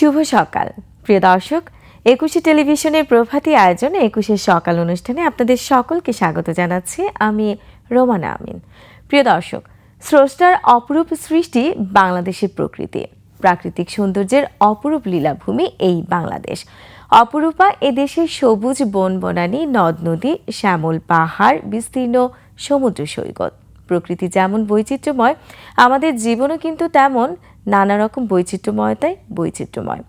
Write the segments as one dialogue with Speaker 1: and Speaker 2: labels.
Speaker 1: শুভ সকাল। প্রিয় দর্শক, একুশে টেলিভিশনের প্রভাতী আয়োজনে একুশের সকাল অনুষ্ঠানে আপনাদের সকলকে স্বাগত জানাচ্ছি আমি রোমানা আমিন। প্রিয় দর্শক, স্রষ্টার অপরূপ সৃষ্টি বাংলাদেশের প্রকৃতি। প্রাকৃতিক সৌন্দর্যের অপরূপ লীলাভূমি এই বাংলাদেশ। অপরূপা এদেশের সবুজ বন বনানী নদ নদী, শ্যামল পাহাড়, বিস্তীর্ণ সমুদ্র সৈকত। প্রকৃতি যেমন বৈচিত্র্যময়, আমাদের জীবনও কিন্তু তেমন নানা রকম বৈচিত্র্যময়তায় বৈচিত্র্যময়।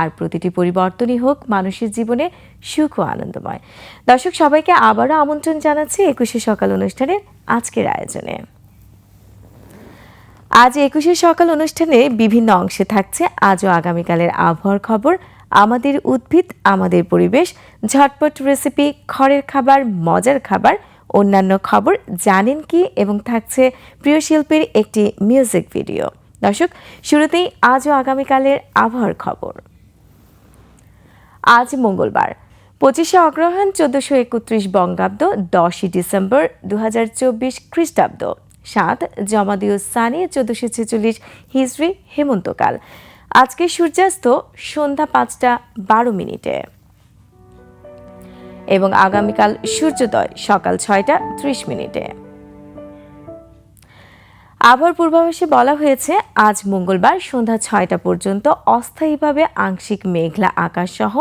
Speaker 1: আর প্রতিটি পরিবর্তনই হোক মানুষের জীবনে সুখ ও আনন্দময়। দর্শক, সবাইকে আবারও আমন্ত্রণ জানাচ্ছি একুশে সকাল অনুষ্ঠানের আজকের আয়োজনে। আজ একুশে সকাল অনুষ্ঠানে বিভিন্ন অংশে থাকছে আজও আগামীকালের আবহাওয়ার খবর, আমাদের উদ্ভিদ, আমাদের পরিবেশ, ঝটপট রেসিপি, খড়ের খাবার, মজার খাবার, অন্যান্য খবর জানেন কি এবং থাকছে প্রিয় শিল্পীর একটি মিউজিক ভিডিও। দর্শক, শুরুতেই আজও আগামীকালের আবহাওয়ার খবর। আজ মঙ্গলবার, পঁচিশে অগ্রহায়ণ, চোদ্দশো একত্রিশ বঙ্গাব্দ, দশই ডিসেম্বর দু হাজার চব্বিশ খ্রিস্টাব্দ। সাত জমাদিউ সানি, চোদ্দশো ছেচল্লিশ হিজড়ি হেমন্তকাল। আজকে সূর্যাস্ত সন্ধ্যা পাঁচটা বারো মিনিটে। এবং আগামীকাল সূর্যোদয় সকাল ছয়টা ত্রিশ মিনিটে। আবহাওয়ার পূর্বাভাসে বলা হয়েছে, আজ মঙ্গলবার সন্ধ্যা ছয়টা পর্যন্ত অস্থায়ীভাবে আংশিক মেঘলা আকাশ সহ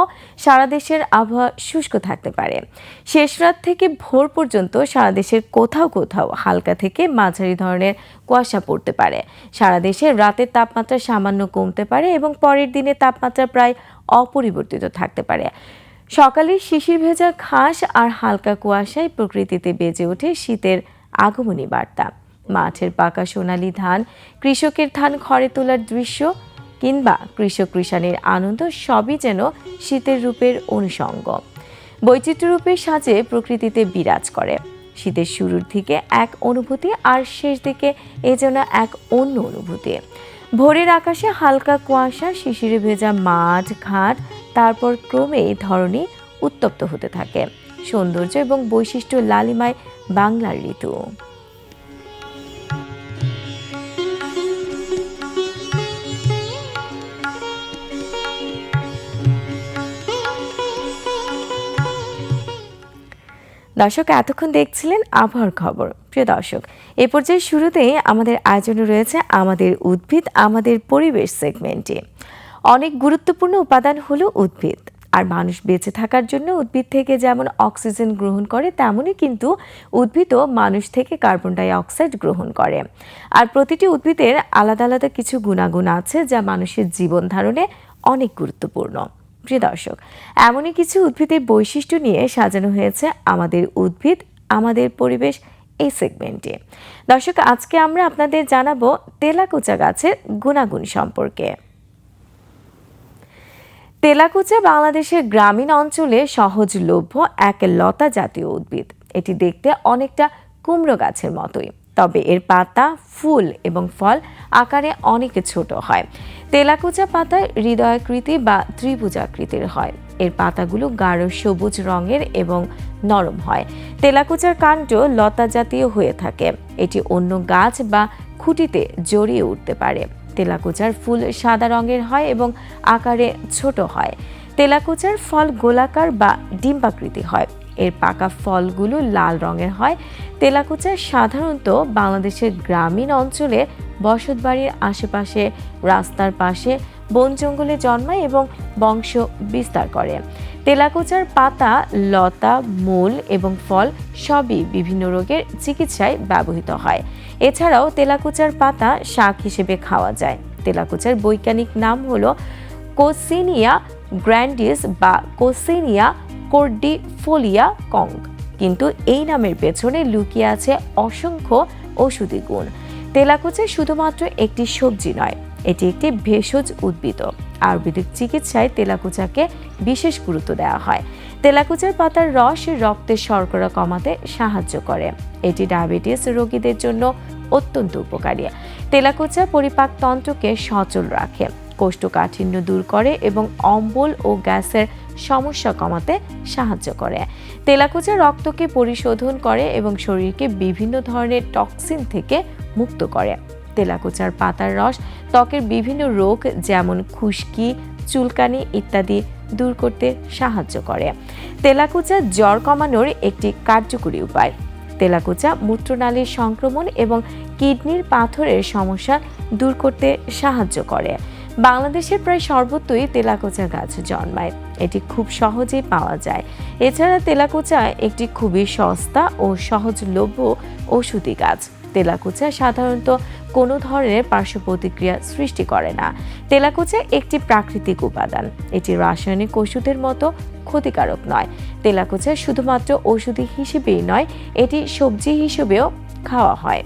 Speaker 1: সারা দেশের আবহাওয়া শুষ্ক থাকতে পারে। শেষ রাত থেকে ভোর পর্যন্ত সারা দেশের কোথাও কোথাও হালকা থেকে মাঝারি ধরনের কুয়াশা পড়তে পারে। সারা দেশে রাতের তাপমাত্রা সামান্য কমতে পারে এবং পরের দিনে তাপমাত্রা প্রায় অপরিবর্তিত থাকতে পারে। সকালে শিশির ভেজা ঘাস আর হালকা কুয়াশায় প্রকৃতিতে বেজে ওঠে শীতের আগমনী বার্তা। মাঠের পাকা সোনালি ধান, কৃষকের ধান ঘরে তোলার দৃশ্য, কিংবা কৃষক কৃষাণের আনন্দ সবই যেন শীতের রূপের অনুষঙ্গ। বৈচিত্র্য রূপে সাজে প্রকৃতিতে বিরাজ করে। শীতের শুরুর দিকে এক অনুভূতি আর শেষ দিকে এ যেন এক অন্য অনুভূতি। ভোরের আকাশে হালকা কুয়াশা, শিশিরে ভেজা মাঠ, ঘাট, তারপর ক্রমে ধরনী উত্তপ্ত হতে থাকে। সৌন্দর্য এবং বৈশিষ্ট্য লালিমায় বাংলার ঋতু। দর্শক, এতক্ষণ দেখছিলেন আবহাওয়ার খবর। প্রিয় দর্শক, এ পর্যায়ে শুরুতেই আমাদের আয়োজনে রয়েছে আমাদের উদ্ভিদ, আমাদের পরিবেশ সেগমেন্টে। অনেক গুরুত্বপূর্ণ উপাদান হলো উদ্ভিদ। আর মানুষ বেঁচে থাকার জন্য উদ্ভিদ থেকে যেমন অক্সিজেন গ্রহণ করে, তেমনই কিন্তু উদ্ভিদও মানুষ থেকে কার্বন ডাই অক্সাইড গ্রহণ করে। আর প্রতিটি উদ্ভিদের আলাদা আলাদা কিছু গুণাগুণ আছে যা মানুষের জীবন ধারণে অনেক গুরুত্বপূর্ণ। প্রিয় দর্শক, এমনই কিছু উদ্ভিদের বৈশিষ্ট্য নিয়ে সাজানো হয়েছে আমাদের উদ্ভিদ, আমাদের পরিবেশ এই সেগমেন্টে। দর্শক, আজকে আমরা আপনাদের জানাব তেলাকুচা গাছের গুণাগুণ সম্পর্কে। তেলাকুচা বাংলাদেশের গ্রামীণ অঞ্চলে সহজলভ্য এক লতা জাতীয় উদ্ভিদ। এটি দেখতে অনেকটা কুমড়ো গাছের মতোই। তবে এর পাতা, ফুল এবং ফল আকারে অনেক ছোট হয়। তেলাকুচা পাতায় হৃদয়াকৃতি বা ত্রিভুজাকৃতির হয়। এর পাতাগুলো গাঢ় সবুজ রঙের এবং নরম হয়। তেলাকুচার কাণ্ড লতা জাতীয় হয়ে থাকে। এটি অন্য গাছ বা খুঁটিতে জড়িয়ে উঠতে পারে। তেলাকুচার ফুল সাদা রঙের হয় এবং আকারে ছোট হয়। তেলাকুচার ফল গোলাকার বা ডিম্বাকৃতি হয়। এর পাকা ফলগুলো লাল রঙের হয়। তেলাকুচা সাধারণত বাংলাদেশের গ্রামীণ অঞ্চলে বসতবাড়ির আশেপাশে, রাস্তার পাশে, বন জঙ্গলে জন্মায় এবং বংশ বিস্তার করে। তেলাকুচার পাতা, লতা, মূল এবং ফল সবই বিভিন্ন রোগের চিকিৎসায় ব্যবহৃত হয়। এছাড়াও তেলাকুচার পাতা শাক হিসেবে খাওয়া যায়। তেলাকুচার বৈজ্ঞানিক নাম হলো কোসিনিয়া গ্র্যান্ডিস বা কোসিনিয়া কোর্ডিফোলিয়া কং। কিন্তু এই নামের পেছনে লুকিয়ে আছে অসংখ্য ওষুধি গুণ। তেলাকুচা শুধুমাত্র একটি সবজি নয়, এটি একটি ভেষজ উদ্ভিদ। আয়ুর্বেদিক চিকিৎসায় তেলাকুচাকে বিশেষ গুরুত্ব দেওয়া হয়। তেলাকুচার পাতার রস রক্তের শর্করা কমাতে সাহায্য করে। এটি ডায়াবেটিস রোগীদের জন্য অত্যন্ত উপকারী। তেলাকুচা পরিপাকতন্ত্রকে সচল রাখে। কোষ্ঠকাঠিন্য দূর করে এবং অম্বল ও গ্যাসের সমস্যা কমাতে সাহায্য করে। তেলাকুচা রক্তকে পরিশোধন করে এবং শরীরকে বিভিন্ন ধরনের টক্সিন থেকে মুক্ত করে। তেলাকুচার পাতার রস ত্বকের বিভিন্ন রোগ যেমন খুশকি, চুলকানি ইত্যাদি দূর করতে সাহায্য করে। তেলাকুচা জ্বর কমানোর একটি কার্যকরী উপায়। তেলাকুচা মূত্রনালীর সংক্রমণ এবং কিডনির পাথরের সমস্যা দূর করতে সাহায্য করে। বাংলাদেশের প্রায় সর্বত্রই তেলাকোচা গাছ জন্মায়। এটি খুব সহজেই পাওয়া যায়। এছাড়া তেলাকোচা একটি খুবই সস্তা ও সহজলভ্য ওষুধি গাছ। তেলাকুচা সাধারণত কোনো ধরনের পার্শ্ব প্রতিক্রিয়া সৃষ্টি করে না। তেলাকুচা একটি প্রাকৃতিক উপাদান। এটি রাসায়নিক ওষুধের মতো ক্ষতিকারক নয়। তেলাকুচা শুধুমাত্র ওষুধি হিসেবেই নয়, এটি সবজি হিসেবেও খাওয়া হয়।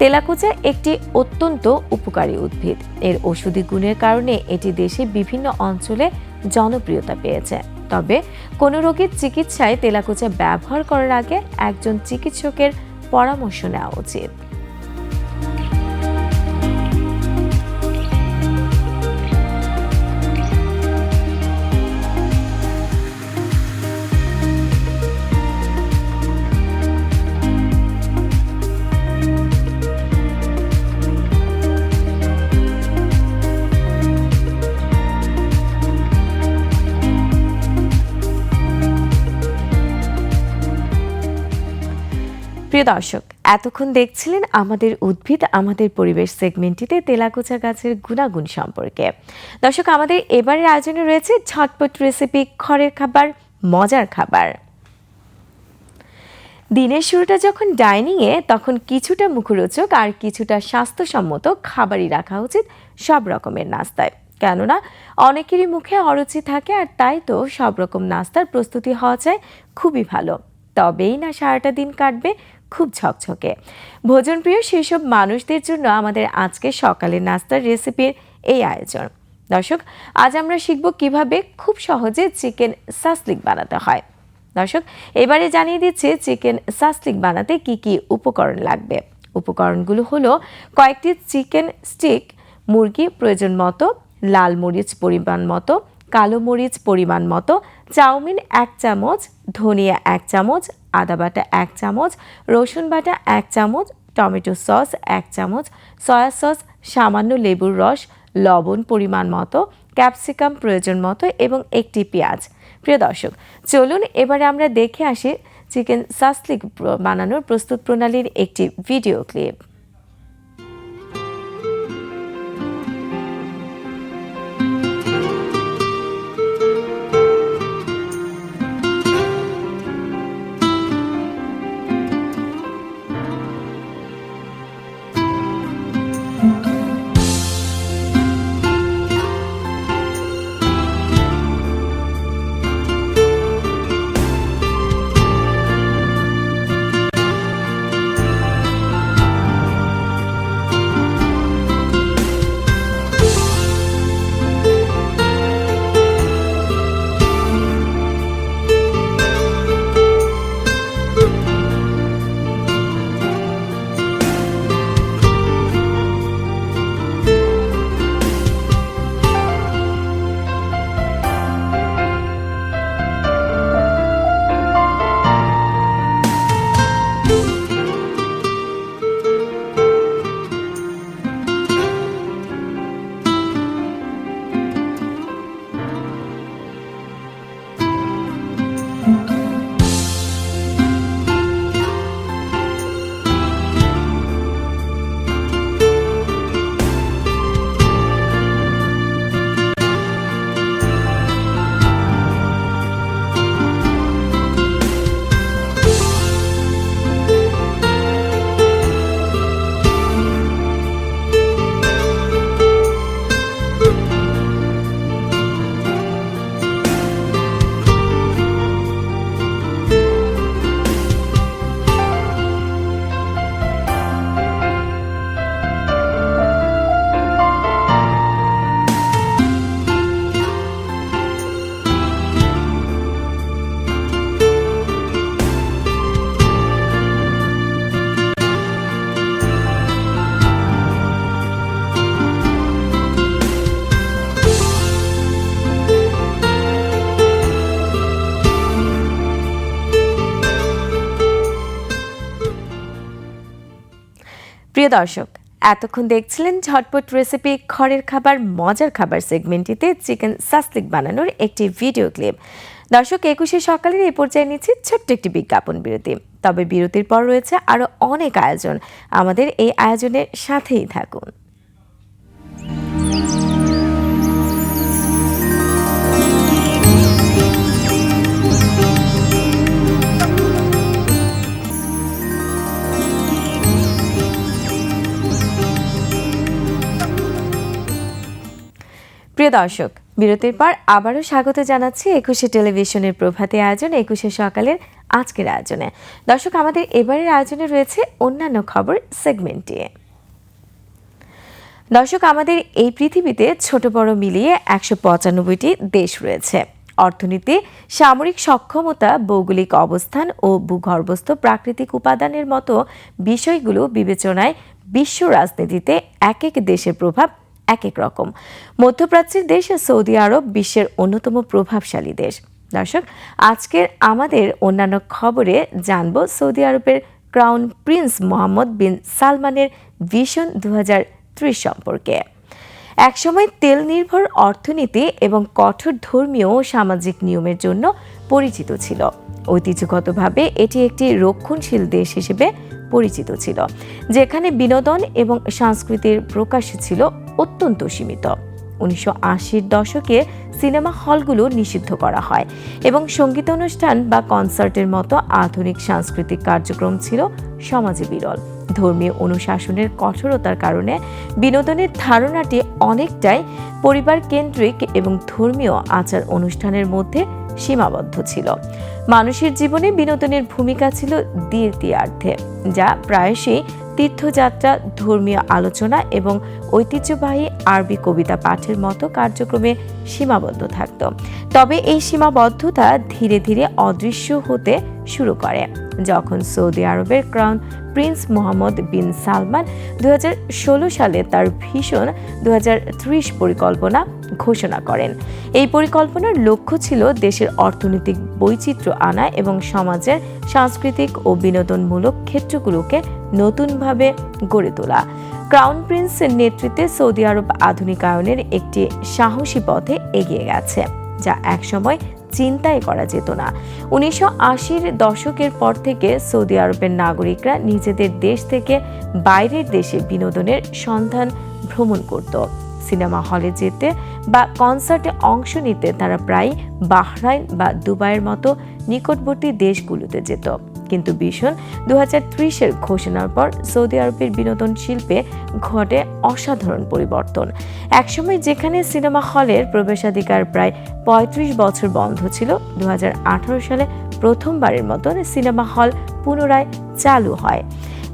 Speaker 1: তেলাকুচা একটি অত্যন্ত উপকারী উদ্ভিদ। এর ওষুধি গুণের কারণে এটি দেশে বিভিন্ন অঞ্চলে জনপ্রিয়তা পেয়েছে। তবে কোনো রোগীর চিকিৎসায় তেলাকুচা ব্যবহার করার আগে একজন চিকিৎসকের পরামর্শ নেওয়া উচিত। প্রিয় দর্শক, এতক্ষণ দেখছিলেন আমাদের উদ্ভিদ, আমাদের পরিবেশ সেগমেন্টটিতে তেলাকুচা গাছের গুণাগুণ সম্পর্কে। দর্শক, আমাদের এবারের আয়োজনে রয়েছে ঝটপট রেসিপি, খড়ের খাবার, মজার খাবার। দিনের শুরুটা যখন ডাইনিংয়ে, তখন কিছুটা মুখরোচক আর কিছুটা স্বাস্থ্যসম্মত খাবারই রাখা উচিত সব রকমের নাস্তায়। কেননা, অনেকেরই মুখে অরুচি থাকে আর তাই তো সব রকম নাস্তার প্রস্তুতি হওয়া চাই খুবই ভালো। তবেই না সারাটা দিন কাটবে খুব ঝকঝকে। ভোজনপ্রিয় সেসব মানুষদের জন্য আমাদের আজকে সকালের নাস্তার রেসিপির এই আয়োজন। দর্শক, আজ আমরা শিখব কীভাবে খুব সহজে চিকেন সাসলিক বানাতে হয়। দর্শক, এবারে জানিয়ে দিচ্ছে চিকেন সাসলিক বানাতে কি কি উপকরণ লাগবে। উপকরণগুলো হলো কয়েকটি চিকেন স্টিক মুরগি প্রয়োজন মতো, লাল মরিচ পরিমাণ মতো কালো মরিচ পরিমাণ মতো, চাউমিন এক চামচ, ধনিয়া এক চামচ, আদা বাটা এক চামচ, রসুন বাটা এক চামচ, টমেটো সস এক চামচ, সয়া সস, সামান্য লেবুর রস, লবণ পরিমাণ মতো, ক্যাপসিকাম প্রয়োজন মতো এবং একটি পেঁয়াজ। প্রিয় দর্শক, চলুন এবারে আমরা দেখে আসি চিকেন সাসলিক বানানোর প্রস্তুত প্রণালীর একটি ভিডিও ক্লিপ। প্রিয় দর্শক, এতক্ষণ দেখছিলেন ঝটপট রেসিপি ঘরের খাবার, মজার খাবার সেগমেন্টটিতে চিকেন সাসলিক বানানোর একটি ভিডিও ক্লিপ দর্শক, একুশে সকালের এই পর্যায়ে নিচ্ছি ছোট্ট একটি বিজ্ঞাপন বিরতি। তবে বিরতির পর রয়েছে আরও অনেক আয়োজন। আমাদের এই আয়োজনের সাথেই থাকুন। প্রিয় দর্শক, বিরতির পর আবারও স্বাগত জানাচ্ছি একুশে টেলিভিশনের প্রভাতী আয়োজন, একুশে সকালের আজকের আয়োজনে। দর্শক, আমাদের এবারের আয়োজনে রয়েছে অন্যান্য খবর সেগমেন্টে দর্শক, আমাদের এই পৃথিবীতে ছোট বড় মিলিয়ে একশো পঁচানব্বইটি দেশ রয়েছে। অর্থনীতি, সামরিক সক্ষমতা, ভৌগোলিক অবস্থান ও ভূগর্ভস্থ প্রাকৃতিক উপাদানের মতো বিষয়গুলো বিবেচনায় বিশ্ব রাজনীতিতে এক এক দেশের প্রভাব এক এক রকম। মধ্যপ্রাচ্যের দেশ সৌদি আরব বিশ্বের অন্যতম প্রভাবশালী দেশ। দর্শক, আজকের আমাদের অন্যান্য খবরে জানব সৌদি আরবের ক্রাউন প্রিন্স মোহাম্মদ বিন সালমানের ভিশন দু হাজার ত্রিশ সম্পর্কে। একসময় তেল নির্ভর অর্থনীতি এবং কঠোর ধর্মীয় সামাজিক নিয়মের জন্য পরিচিত ছিল। ঐতিহ্যগতভাবে এটি একটি রক্ষণশীল দেশ হিসেবে পরিচিত ছিল, যেখানে বিনোদন এবং সংস্কৃতির প্রকাশ ছিল অত্যন্ত সীমিত। উনিশশো আশির দশকে সিনেমা হলগুলো নিষিদ্ধ করা হয় এবং সংগীত অনুষ্ঠান বা কনসার্টের মতো আধুনিক সাংস্কৃতিক কার্যক্রম ছিল সমাজে বিরল। ধর্মীয় অনুশাসনের কঠোরতার কারণে বিনোদনের ধারণাটি অনেকটাই পরিবার কেন্দ্রিক এবং ধর্মীয় আচার অনুষ্ঠানের মধ্যে সীমাবদ্ধ ছিল। মানুষের জীবনে বিনোদনের ভূমিকা ছিল দ্বিতীয়ার্ধে যা প্রায়শই তীর্থযাত্রা, ধর্মীয় আলোচনা এবং ঐতিহ্যবাহী আরবি কবিতা পাঠের মতো কার্যক্রমে সীমাবদ্ধ থাকত। তবে এই সীমাবদ্ধতা ধীরে ধীরে অদৃশ্য হতে শুরু করে। যখন সৌদি আরবের crown prince Mohammed bin Salman দুহাজার ষোলো সালে তার ভীষণ দুহাজার ত্রিশ পরিকল্পনা ঘোষণা করেন। এই পরিকল্পনার লক্ষ্য ছিল দেশের অর্থনৈতিক বৈচিত্র্য আনা এবং সমাজের সাংস্কৃতিক ও বিনোদনমূলক ক্ষেত্রগুলোকে নতুনভাবে গড়ে তোলা। ক্রাউন প্রিন্সের নেতৃত্বে সৌদি আরব আধুনিকায়নের একটি সাহসী পথে এগিয়ে গেছে, যা একসময় চিন্তাই করা যেত না। উনিশশো আশির দশকের পর থেকে সৌদি আরবের নাগরিকরা নিজেদের দেশ থেকে বাইরের দেশে বিনোদনের সন্ধান ভ্রমণ করত। সিনেমা হলে যেতে বা কনসার্টে অংশ নিতে তারা প্রায় বাহরাইন বা দুবাইয়ের মতো নিকটবর্তী দেশগুলোতে যেত। কিন্তু ভীষণ। দু হাজার ঘোষণার পর সৌদি আরবের বিনোদন শিল্পে ঘটে অসাধারণ পরিবর্তন। একসময় যেখানে সিনেমা হলের প্রবেশাধিকার প্রায় পঁয়ত্রিশ বছর বন্ধ ছিল দু হাজার আঠারো সালে প্রথমবারের মতন সিনেমা হল পুনরায় চালু হয়।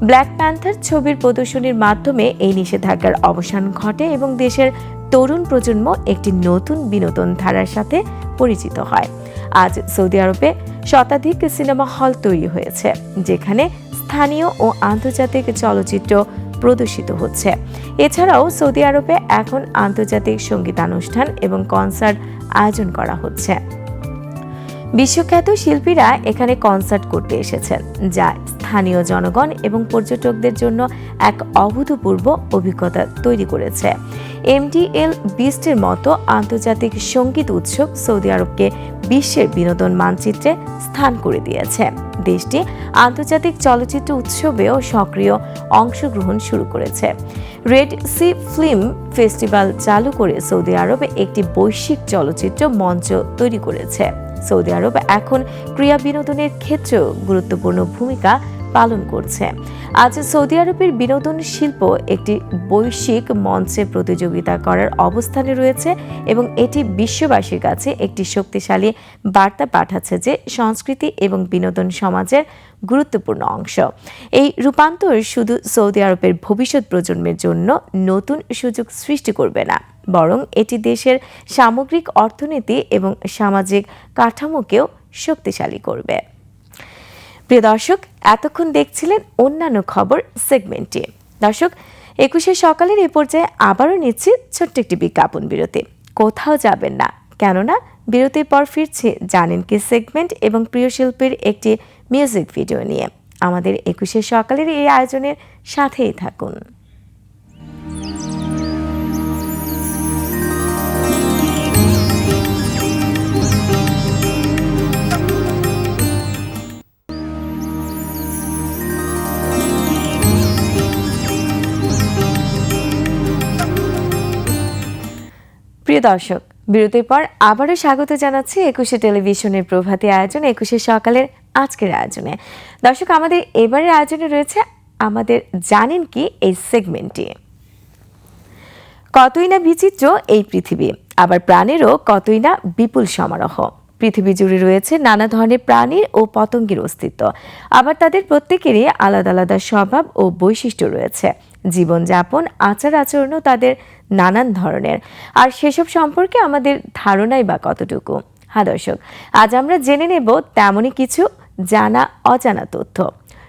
Speaker 1: ব্ল্যাক প্যান্থার ছবির প্রদর্শনীর মাধ্যমে এই নিষেধাজ্ঞার অবসান ঘটে এবং দেশের তরুণ প্রজন্ম একটি নতুন বিনোদন ধারার সাথে পরিচিত হয়। আজ সৌদি আরবে শতাধিক সিনেমা হল তৈরি হয়েছে, যেখানে স্থানীয় ও আন্তর্জাতিক চলচ্চিত্র প্রদর্শিত হচ্ছে। এছাড়াও সৌদি আরবে এখন আন্তর্জাতিক সঙ্গীতানুষ্ঠান এবং কনসার্ট আয়োজন করা হচ্ছে। বিশ্বখ্যাত শিল্পীরা এখানে কনসার্ট করতে এসেছেন, যা স্থানীয় জনগণ এবং পর্যটকদের জন্য এক অভূতপূর্ব অভিজ্ঞতা তৈরি করেছে। এমডিএল বিস্টের মতো আন্তর্জাতিক সংগীত উৎসব সৌদি আরবকে বিশ্বের বিনোদন মানচিত্রে স্থান করে দিয়েছে। দেশটি আন্তর্জাতিক চলচ্চিত্র উৎসবেও সক্রিয় অংশগ্রহণ শুরু করেছে। রেড সি ফিল্ম ফেস্টিভ্যাল চালু করে সৌদি আরবে একটি বৈশ্বিক চলচ্চিত্র মঞ্চ তৈরি করেছে। সৌদি আরব এখন ক্রিয়া বিনোদনের ক্ষেত্রেও গুরুত্বপূর্ণ ভূমিকা পালন করছে। আজ সৌদি আরবের বিনোদন শিল্প একটি বৈশ্বিক মঞ্চে প্রতিযোগিতা করার অবস্থানে রয়েছে এবং এটি বিশ্ববাসীর কাছে একটি শক্তিশালী বার্তা পাঠাচ্ছে যে সংস্কৃতি এবং বিনোদন সমাজের গুরুত্বপূর্ণ অংশ। এই রূপান্তর শুধু সৌদি আরবের ভবিষ্যৎ প্রজন্মের জন্য নতুন সুযোগ সৃষ্টি করবে না। বরং এটি দেশের সামগ্রিক অর্থনীতি এবং সামাজিক কাঠামোকেও শক্তিশালী করবে। প্রিয় দর্শক, এতক্ষণ দেখছিলেন অন্যান্য খবর সেগমেন্টে। দর্শক, একুশে সকালের এ পর্যায়ে আবারও নিচ্ছি ছোট্ট একটি বিজ্ঞাপন বিরতি। কোথাও যাবেন না, কেননা বিরতির পর ফিরছে জানেন কি সেগমেন্ট এবং প্রিয় শিল্পীর একটি মিউজিক ভিডিও নিয়ে। আমাদের একুশে সকালের এই আয়োজনের সাথেই থাকুন। প্রিয় দর্শক, বিরতির পর আবারও স্বাগত জানাচ্ছি একুশে টেলিভিশনের প্রভাতী আয়োজন, একুশে সকালের আজকের আয়োজনে। দর্শক, আমাদের এবারের আয়োজনে রয়েছে আমাদের জানেন কি এই সেগমেন্টটি? কতই না বিচিত্র এই পৃথিবী, আবার প্রাণেরও কতই না বিপুল সমারোহ। পৃথিবী জুড়ে রয়েছে নানা ধরনের প্রাণীর ও পতঙ্গের অস্তিত্ব, আবার তাদের প্রত্যেকেরই আলাদা আলাদা স্বভাব ও বৈশিষ্ট্য রয়েছে। জীবনযাপন, আচার আচরণও তাদের নানান ধরনের। আর সেসব সম্পর্কে আমাদের ধারণাই বা কতটুকু? হ্যাঁ দর্শক, আজ আমরা জেনে নেব তেমনই কিছু জানা অজানা তথ্য।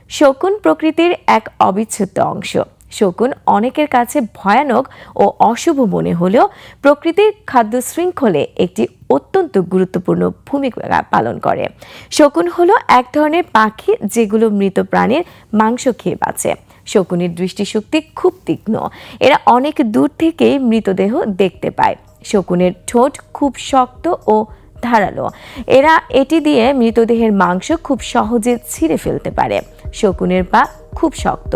Speaker 1: শকুন প্রকৃতির এক অবিচ্ছেদ্য অংশ। শকুন অনেকের কাছে ভয়ানক ও অশুভ মনে হলেও প্রকৃতির খাদ্য শৃঙ্খলে একটি অত্যন্ত গুরুত্বপূর্ণ ভূমিকা পালন করে। শকুন হলো এক ধরনের পাখি যেগুলো মৃত প্রাণীর মাংস খেয়ে বাঁচে। শকুনের দৃষ্টিশক্তি খুব তীক্ষ্ণ। এরা অনেক দূর থেকেই মৃতদেহ দেখতে পায়। শকুনের ঠোঁট খুব শক্ত ও ধারালো। এরা এটি দিয়ে মৃতদেহের মাংস খুব সহজে ছিঁড়ে ফেলতে পারে। শকুনের পা খুব শক্ত।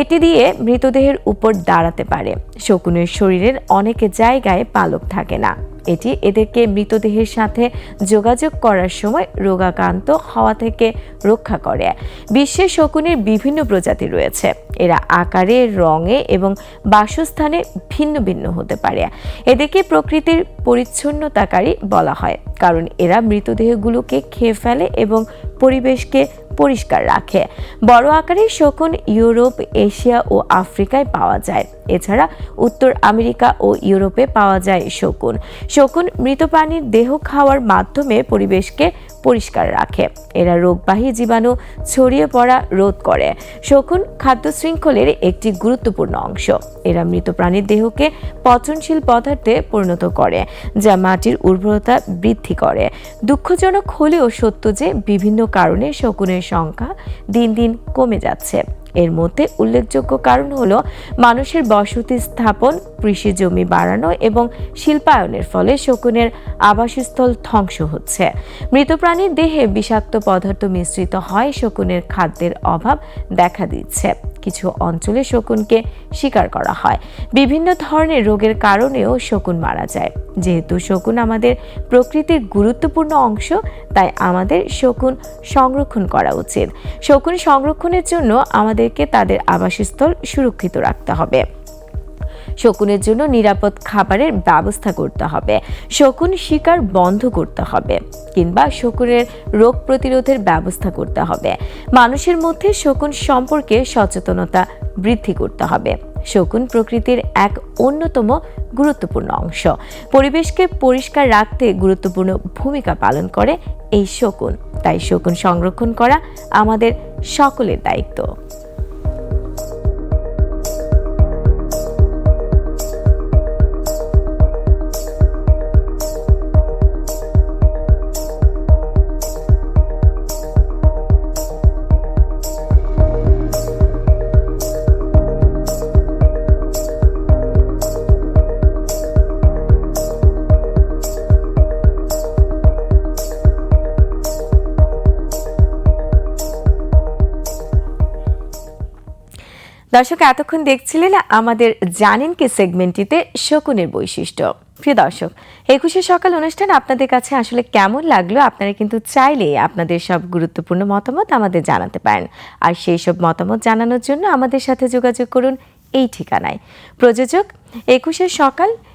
Speaker 1: এটি দিয়ে মৃতদেহের উপর দাঁড়াতে পারে। শকুনের শরীরের অনেক জায়গায় পালক থাকে না। এটি এদেরকে মৃতদেহের সাথে যোগাযোগ করার সময় রোগাক্রান্ত হওয়া থেকে রক্ষা করে। বিশ্বে শকুনের বিভিন্ন প্রজাতি রয়েছে। এরা আকারে, রঙে এবং বাসস্থানে ভিন্ন ভিন্ন হতে পারে। এদেরকে প্রকৃতির পরিচ্ছন্নতাকারী বলা হয়, কারণ এরা মৃতদেহগুলোকে খেয়ে ফেলে এবং পরিবেশকে পরিষ্কার রাখে। বড় আকারের শকুন ইউরোপ, এশিয়া ও আফ্রিকায় পাওয়া যায়। এছাড়া উত্তর আমেরিকা ও ইউরোপে পাওয়া যায় শকুন। শকুন মৃত প্রাণীর দেহ খাওয়ার মাধ্যমে পরিবেশকে পরিষ্কার রাখে। এরা রোগবাহী জীবাণু ছড়িয়ে পড়া রোধ করে। শকুন খাদ্য শৃঙ্খলের একটি গুরুত্বপূর্ণ অংশ। এরা মৃত প্রাণীর দেহকে পচনশীল পদার্থে পরিণত করে, যা মাটির উর্বরতা বৃদ্ধি করে। দুঃখজনক হলেও সত্য যে বিভিন্ন কারণে শকুনের সংখ্যা দিন দিন কমে যাচ্ছে। এর মধ্যে উল্লেখযোগ্য কারণ হল মানুষের বসতি স্থাপন, কৃষি জমি বাড়ানো এবং শিল্পায়নের ফলে শকুনের আবাসস্থল ধ্বংস হচ্ছে। মৃত প্রাণীর দেহে বিষাক্ত পদার্থ মিশ্রিত হয়, শকুনের খাদ্যের অভাব দেখা দিচ্ছে। কিছু অঞ্চলে শকুনকে শিকার করা হয়। বিভিন্ন ধরনের রোগের কারণেও শকুন মারা যায়। যেহেতু শকুন আমাদের প্রকৃতির গুরুত্বপূর্ণ অংশ, তাই আমাদের শকুন সংরক্ষণ করা উচিত। শকুন সংরক্ষণের জন্য আমাদেরকে তাদের আবাসস্থল সুরক্ষিত রাখতে হবে। শকুনের জন্য নিরাপদ খাবারের ব্যবস্থা করতে হবে। শকুন শিকার বন্ধ করতে হবে কিংবা শকুনের রোগ প্রতিরোধের ব্যবস্থা করতে হবে। মানুষের মধ্যে শকুন সম্পর্কে সচেতনতা বৃদ্ধি করতে হবে। শকুন প্রকৃতির এক অন্যতম গুরুত্বপূর্ণ অংশ। পরিবেশকে পরিষ্কার রাখতে গুরুত্বপূর্ণ ভূমিকা পালন করে এই শকুন। তাই শকুন সংরক্ষণ করা আমাদের সকলের দায়িত্ব। দর্শক, এতক্ষণ দেখছিলেন আমাদের জানেন কি সেগমেন্টটিতে শকুনের বৈশিষ্ট্য। প্রিয় দর্শক, একুশে সকাল অনুষ্ঠান আপনাদের কাছে আসলে কেমন লাগল? আপনারা কিন্তু চাইলে আপনাদের সব গুরুত্বপূর্ণ মতামত আমাদের জানাতে পারেন। আর সেই সব মতামত জানানোর জন্য আমাদের সাথে যোগাযোগ করুন এই ঠিকানায়। প্রযোজক, একুশে সকাল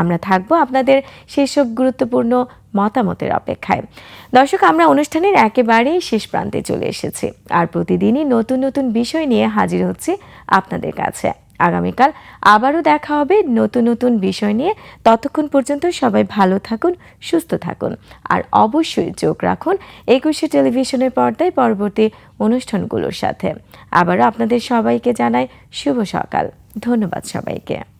Speaker 1: আমরা থাকব আপনাদের সেসব গুরুত্বপূর্ণ মতামতের অপেক্ষায়। দর্শক, আমরা অনুষ্ঠানের একেবারেই শেষ প্রান্তে চলে এসেছি আর প্রতিদিনই নতুন নতুন বিষয় নিয়ে হাজির হচ্ছে আপনাদের কাছে। আগামীকাল আবারও দেখা হবে নতুন নতুন বিষয় নিয়ে। ততক্ষণ পর্যন্ত সবাই ভালো থাকুন, সুস্থ থাকুন আর অবশ্যই চোখ রাখুন একুশে টেলিভিশনের পর্দায় পরবর্তী অনুষ্ঠানগুলোর সাথে। আবারও আপনাদের সবাইকে জানাই শুভ সকাল। ধন্যবাদ সবাইকে।